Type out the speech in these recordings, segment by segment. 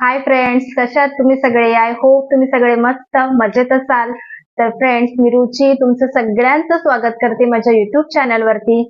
Hi friends कशा तुम्ही सगळे? आय होप तुम्ही सगळे मस्त मजेत असाल. तर फ्रेंड्स मी रुची. तुमचं सगळ्यांचं स्वागत करते माझ्या युट्यूब चॅनलवरती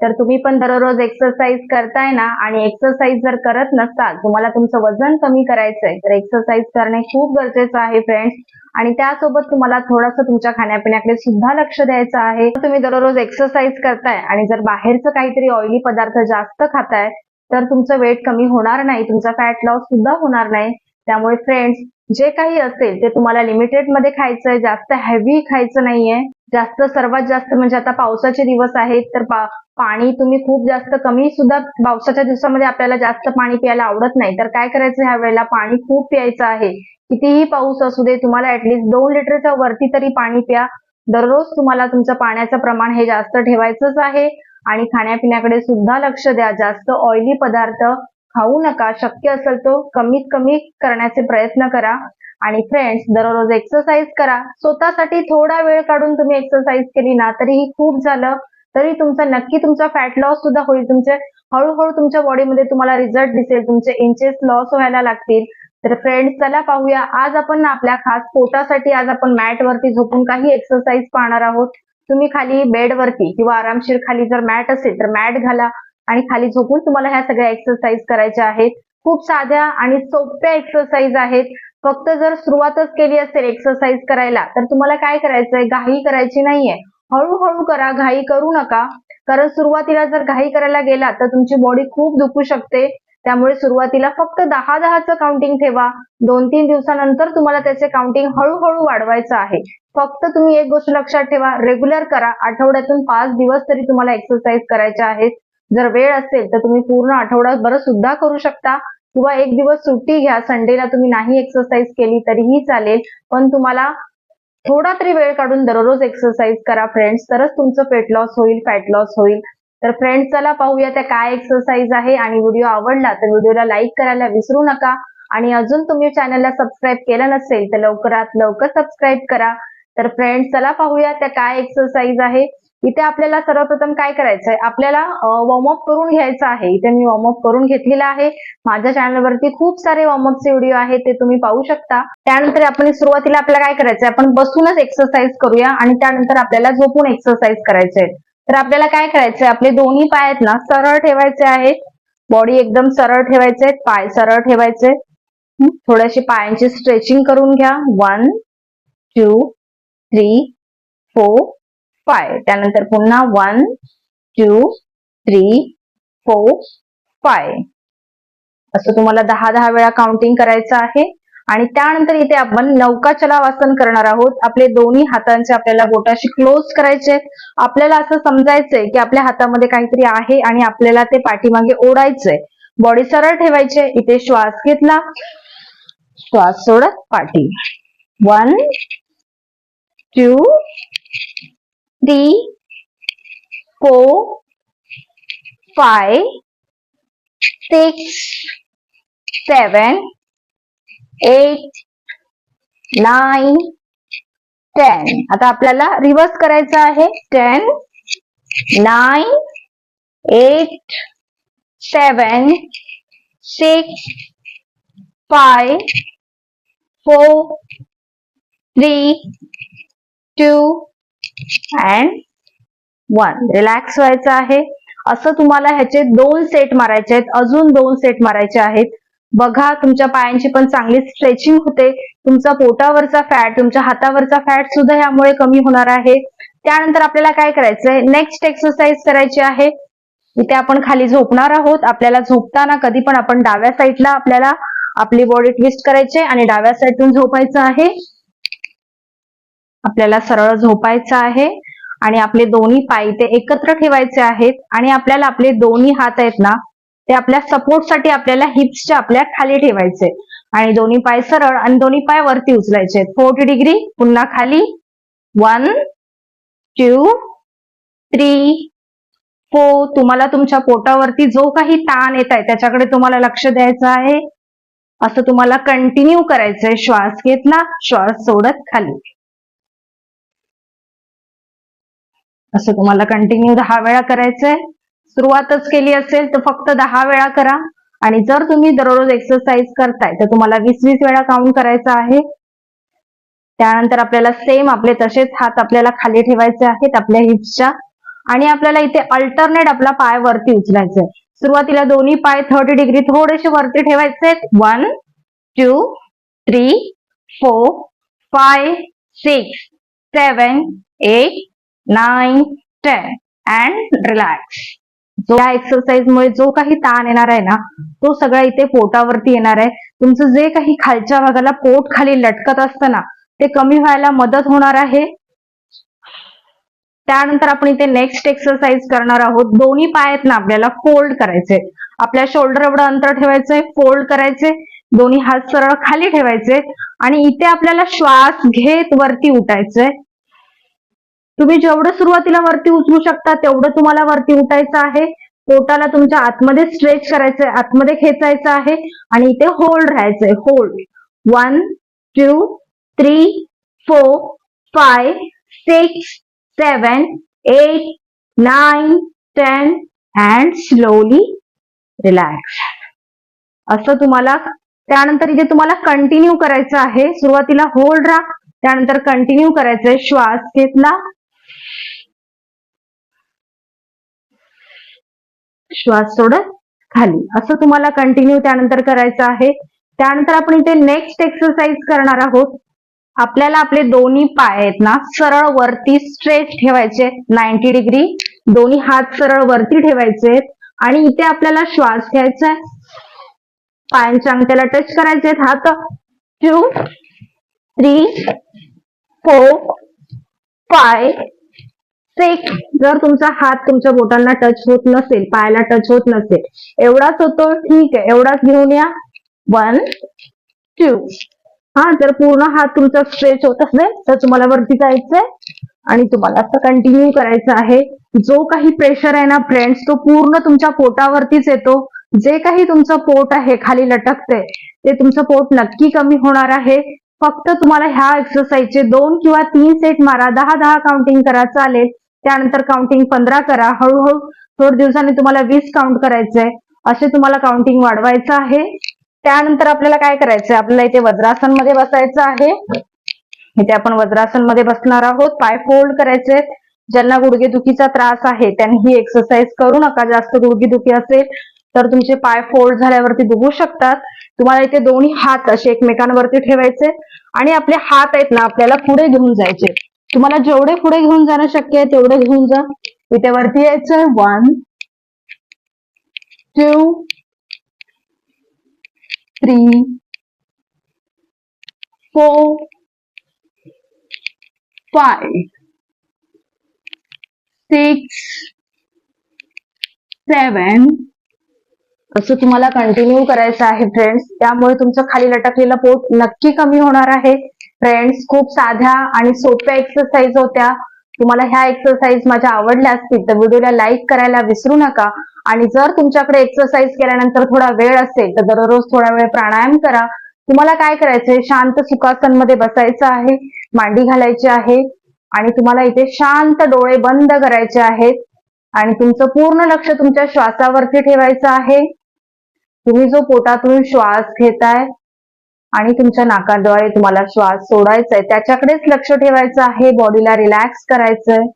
तर तुम्ही पण दररोज एक्सरसाइज करताय ना? आणि एक्सरसाइज जर करत नसाल तुम्हाला तुमचं वजन कमी करायचंय तर एक्सरसाइज करणे खूप गरजेचं आहे फ्रेंड्स आणि त्यासोबत तुम्हाला थोडंसं तुमच्या खाण्यापिण्याकडे सुद्धा लक्ष द्यायचं आहे. तुम्ही दररोज एक्सरसाइज करताय आणि जर बाहेरचं काहीतरी ऑइली पदार्थ जास्त खाताय तर तुमचं वेट कमी होणार नाही तुमचा फॅट लॉस सुद्धा होणार नाही. त्यामुळे फ्रेंड्स जे काही असेल ते तुम्हाला लिमिटेडमध्ये खायचंय जास्त हेवी खायचं नाहीये. जास्त सर्वात जास्त म्हणजे आता पावसाचे दिवस आहेत तर पा- पाणी तुम्ही खूप जास्त कमी सुद्धा पावसाच्या दिवसामध्ये आपल्याला जास्त पाणी प्यायला आवडत नाही. तर काय करायचं ह्या वेळेला? पाणी खूप प्यायचं आहे. कितीही पाऊस असू दे तुम्हाला ऍटलिस्ट दोन लिटरच्या वरती तरी पाणी प्या. दररोज तुम्हाला तुमचं पाण्याचं प्रमाण हे जास्त ठेवायचंच आहे. आणि खाण्यापिण्याकडे सुद्धा लक्ष द्या. जास्त ऑइली पदार्थ खाऊ नका. शक्य असेल तो कमीत कमी करण्याचे प्रयत्न करा. आणि फ्रेंड्स दररोज एक्सरसाइज करा. स्वतःसाठी थोडा वेळ काढून तुम्ही एक्सरसाइज केली ना तरीही खूप झालं तरी तुमचा नक्की तुमचा फॅट लॉस सुद्धा होईल. तुमचे हळूहळू तुमच्या बॉडीमध्ये तुम्हाला रिझल्ट दिसेल. तुमचे इंचेस लॉस व्हायला लागतील. तर फ्रेंड्स चला पाहूया. आज आपण ना आपल्या खास पोटासाठी आज आपण मॅट वरती झोपून काही एक्सरसाइज पाहणार आहोत. तुम्ही खाली बेडवरती किंवा आरामशीर खाली जर मॅट असेल तर मॅट घाला आणि खाली झोपून तुम्हाला ह्या सगळ्या एक्सरसाइज करायच्या आहेत. खूप साध्या आणि सोप्या एक्सरसाइज आहेत. फक्त जर सुरुवातच केली असेल एक्सरसाइज करायला तर तुम्हाला काय करायचंय? घाई करायची नाहीये. हळूहळू करा घाई करू नका. कारण सुरुवातीला जर घाई करायला गेला तर तुमची बॉडी खूप दुखू शकते. त्यामुळे सुरुवातीला फक्त दहा दहाचं काउंटिंग ठेवा. दोन तीन दिवसानंतर तुम्हाला त्याचे काउंटिंग हळूहळू वाढवायचं आहे. फक्त तुम्ही एक गोष्ट लक्षात ठेवा रेग्युलर करा. आठवड्यातून पाच दिवस तरी तुम्हाला एक्सरसाइज करायच्या आहेत. जर वेळ असेल तर तुम्ही पूर्ण आठवडाभर सुद्धा करू शकता. किंवा एक दिवस सुट्टी घ्या. संडेला तुम्ही नाही एक्सरसाइज केली तरीही चालेल. पण तुम्हाला थोडा तरी वेळ काढून दररोज एक्सरसाइज करा फ्रेंड्स तरच तुमचं फेट लॉस होईल फॅट लॉस होईल. तर फ्रेंड्स चला पाहूया त्या काय एक्सरसाइज आहे आणि व्हिडिओ आवडला तर व्हिडिओला लाईक करायला विसरू नका. आणि अजून तुम्ही चॅनलला सबस्क्राईब केलं नसेल तर लवकरात लवकर सबस्क्राईब करा. तर फ्रेंड्स चला पाहूया त्या काय एक्सरसाइज आहे. इथे आपल्याला सर्वप्रथम काय करायचंय आपल्याला वॉर्मअप करून घ्यायचं आहे. इथे मी वॉर्मअप करून घेतलेला आहे. माझ्या चॅनलवरती खूप सारे वॉर्मअपचे व्हिडिओ आहेत ते तुम्ही पाहू शकता. त्यानंतर आपण सुरुवातीला आपल्याला काय करायचंय? आपण बसूनच एक्सरसाइज करूया आणि त्यानंतर आपल्याला झोपून एक्सरसाइज करायचे तर आपल्याला काय करायचंय? आपले दोन्ही पाय आहेत ना सरळ ठेवायचे आहेत. बॉडी एकदम सरळ ठेवायचे पाय सरळ ठेवायचे थोड्याशी पायांची स्ट्रेचिंग करून घ्या. One two three four five त्यानंतर पुन्हा one two three four five असं तुम्हाला दहा दहा वेळा काउंटिंग करायचं आहे. आणि त्यानंतर इथे आपण नौका चलावासन करणार आहोत. आपले दोन्ही हातांचे आपल्याला बोटाशी क्लोज करायचे आपल्याला असं समजायचंय की आपल्या हातामध्ये काहीतरी आहे आणि आपल्याला ते पाठीमागे ओढायचंय. बॉडी सरळ ठेवायचे. इथे श्वास घेतला. श्वास सोडत पाठी. One two three four five six seven eight nine ten आता आपल्याला रिव्हर्स करायचं आहे. Ten nine eight seven six five four three two and one relax व्हायचं आहे. असं तुम्हाला ह्याचे दोन सेट मारायचे आहेत. अजून दोन सेट मारायचे आहेत. बघा तुमच्या पायांची पण चांगली स्ट्रेचिंग होते. तुमचा पोटावरचा फॅट तुमच्या हातावरचा फॅट सुद्धा यामुळे कमी होणार आहे. त्यानंतर आपल्याला काय करायचंय? नेक्स्ट एक्सरसाइज करायची आहे. इथे आपण खाली झोपणार आहोत. आपल्याला झोपताना कधी पण आपण डाव्या साईडला आपल्याला आपली बॉडी ट्विस्ट करायची आणि डाव्या साईडतून झोपायचं आहे. आपल्याला सरळ झोपायचं आहे आणि आपले दोन्ही पाय ते एकत्र ठेवायचे आहेत आणि आपल्याला आपले दोन्ही हात आहेत ना ते आपल्या सपोर्टसाठी आपल्याला हिप्सच्या आपल्या खाली ठेवायचे. आणि दोन्ही पाय सरळ आणि दोन्ही पाय वरती उचलायचे. फोर्टी डिग्री पुन्हा खाली. वन टू थ्री फोर तुम्हाला तुमच्या पोटावरती जो काही ताण येत आहे त्याच्याकडे तुम्हाला लक्ष द्यायचं आहे. असं तुम्हाला कंटिन्यू करायचंय. श्वास घेतला श्वास सोडत खाली. असं तुम्हाला कंटिन्यू दहा वेळा करायचंय. सुरुवातच केली असेल तर फक्त दहा वेळा करा. आणि जर तुम्ही दररोज एक्सरसाइज करताय तर तुम्हाला वीस वीस वेळा काउंट करायचं आहे. त्यानंतर आपल्याला सेम आपले तसेच हात आपल्याला खाली ठेवायचे आहेत आपल्या हिप्सच्या आणि आपल्याला इथे अल्टरनेट आपला पाय वरती उचलायचा आहे. सुरुवातीला दोन्ही पाय थर्टी डिग्री थोडेसे वरती ठेवायचे आहेत. One two three four five six seven eight nine ten and relax या एक्सरसाइजमुळे जो काही ताण येणार आहे ना तो सगळा इथे पोटावरती येणार आहे. तुमचं जे काही खालच्या भागाला पोट खाली लटकत असतं ना ते कमी व्हायला मदत होणार आहे. त्यानंतर आपण इथे नेक्स्ट एक्सरसाइज करणार आहोत. दोन्ही पाय आहेत ना आपल्याला फोल्ड करायचे आपल्या शोल्डर एवढं अंतर ठेवायचंय फोल्ड करायचे दोन्ही हात सरळ खाली ठेवायचे आणि इथे आपल्याला श्वास घेत वरती उठायचंय. तुम्ही जेवढं सुरुवातीला वरती उचलू शकता तेवढं तुम्हाला वरती उठायचं आहे. पोटाला तुमच्या आतमध्ये स्ट्रेच करायचंय आतमध्ये खेचायचं आहे आणि इथे होल्ड राहायचंय. Hold one two three four five six seven eight nine ten and slowly relax असं तुम्हाला त्यानंतर इथे तुम्हाला कंटिन्यू करायचं आहे. सुरुवातीला होल्ड राहा त्यानंतर कंटिन्यू करायचंय. श्वास घेतला श्वास सोडत खाली. असं तुम्हाला कंटिन्यू त्यानंतर करायचं आहे. त्यानंतर आपण इथे नेक्स्ट एक्सरसाइज करणार आहोत. आपल्याला आपले दोन्ही पाय आहेत ना सरळ वरती स्ट्रेच ठेवायचे नाईन्टी डिग्री दोन्ही हात सरळ वरती ठेवायचे आणि इथे आपल्याला श्वास घ्यायचा आहे. पायांच्या अंगठ्याला टच करायचे हात two three four five sec जर तुमचा हात तुमच्या बोटांना टच होत नसेल पायाला टच होत नसेल एवढाच होतो ठीक आहे एवढाच घेऊन या. वन टू हा जर पूर्ण हात तुमचा स्ट्रेच होत असेल तर तुम्हाला वरती जायचंय आणि तुम्हाला असं कंटिन्यू करायचं आहे. जो काही प्रेशर आहे ना फ्रेंड्स तो पूर्ण तुमच्या पोटावरतीच येतो. जे काही तुमचं पोट आहे खाली लटकते ते तुमचं पोट नक्की कमी होणार आहे. फक्त तुम्हाला ह्या एक्सरसाइजचे दोन किंवा तीन सेट मारा. दहा दहा काउंटिंग करा चालेल. त्यानंतर काउंटिंग पंधरा करा. हळूहळू थोड्या दिवसांनी तुम्हाला वीस काउंट करायचंय. असे तुम्हाला काउंटिंग वाढवायचं आहे. त्यानंतर आपल्याला काय करायचंय? आपल्याला इथे वज्रासनमध्ये बसायचं आहे. इथे आपण वज्रासनमध्ये बसणार आहोत. पाय फोल्ड करायचे ज्यांना गुडघेदुखीचा त्रास आहे त्यांनी ही एक्सरसाइज करू नका. जास्त गुडघेदुखी असेल तर तुमचे पाय फोल्ड झाल्यावरती दुखू शकतात. तुम्हाला इथे दोन्ही हात असे एकमेकांवरती ठेवायचे. आणि आपले हात आहेत ना आपल्याला पुढे घेऊन जायचे. तुम्हाला जेवढे पुढे घेऊन जाणं शक्य आहे तेवढे घेऊन जा. इथे वरती यायचंय one two three four five six seven असं तुम्हाला कंटिन्यू करायचं आहे फ्रेंड्स त्यामुळे तुमचं खाली लटकलेलं पोट नक्की कमी होणार आहे. फ्रेंड्स खूप साध्या आणि सोप्या एक्सरसाइज होत्या. तुम्हाला ह्या एक्सरसाइज माझ्या आवडल्या असतील तर व्हिडिओला लाईक करायला विसरू नका. आणि जर तुमच्याकडे एक्सरसाइज केल्यानंतर थोडा वेळ असेल तर दररोज थोडा वेळ प्राणायाम करा. तुम्हाला काय करायचंय शांत सुखासनमध्ये बसायचं आहे मांडी घालायची आहे आणि तुम्हाला इथे शांत डोळे बंद करायचे आहेत. आणि तुमचं पूर्ण लक्ष तुमच्या श्वासावरती ठेवायचं आहे. तुम्ही जो पोटातून श्वास घेताय आणि तुमच्या नाकाद्वारे तुम्हाला श्वास सोडायचा आहे त्याच्याकडेच लक्ष ठेवायचं आहे. बॉडीला रिलॅक्स करायचंय.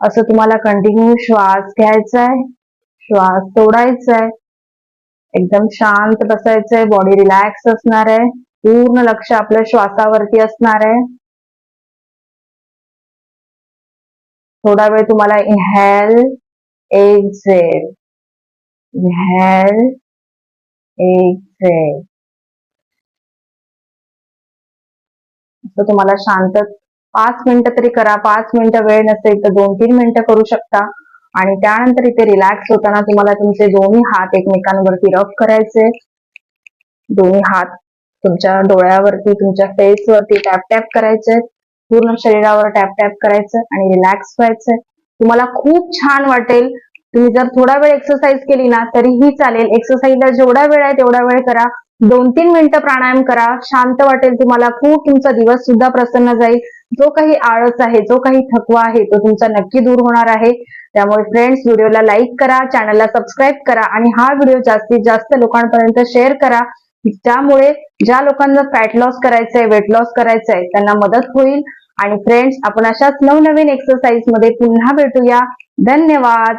असं तुम्हाला कंटिन्यू श्वास घ्यायचा आहे श्वास सोडायचा आहे एकदम शांत बसायचंय. बॉडी रिलॅक्स असणार आहे. पूर्ण लक्ष आपल्या श्वासावरती असणार आहे. थोडा वेळ तुम्हाला इनहेल एक्झेल इनहेल एक्झेल तर तुम्हाला शांत पाच मिनिटं तरी करा. पाच मिनिटं वेळ नसेल तर दोन तीन मिनिटं करू शकता. आणि त्यानंतर इथे रिलॅक्स होताना तुम्हाला तुमचे दोन्ही हात एकमेकांवरती रफ करायचे. दोन्ही हात तुमच्या डोळ्यावरती तुमच्या फेसवरती टॅप टॅप करायचे. पूर्ण शरीरावर टॅप टॅप करायचं आणि रिलॅक्स व्हायचंय तुम्हाला खूप छान वाटेल तुम्ही जर थोडा वेळ एक्सरसाइज केली ना तरीही चालेल. एक्सरसाइजला जेवढा वेळ आहे तेवढा वेळ करा. दोन तीन मिनिटं प्राणायाम करा. शांत वाटेल तुम्हाला. खूप तुमचा दिवस सुद्धा प्रसन्न जाईल. जो काही आळस आहे जो काही थकवा आहे तो तुमचा नक्की दूर होणार आहे. त्यामुळे फ्रेंड्स व्हिडिओला लाईक करा. चॅनलला सबस्क्राईब करा. आणि हा व्हिडिओ जास्तीत जास्त लोकांपर्यंत शेअर करा. त्यामुळे ज्या लोकांना फॅट लॉस करायचंय वेट लॉस करायचंय त्यांना मदत होईल. आणि फ्रेंड्स आपण अशाच नवनवीन एक्सरसाइजमध्ये पुन्हा भेटूया. धन्यवाद!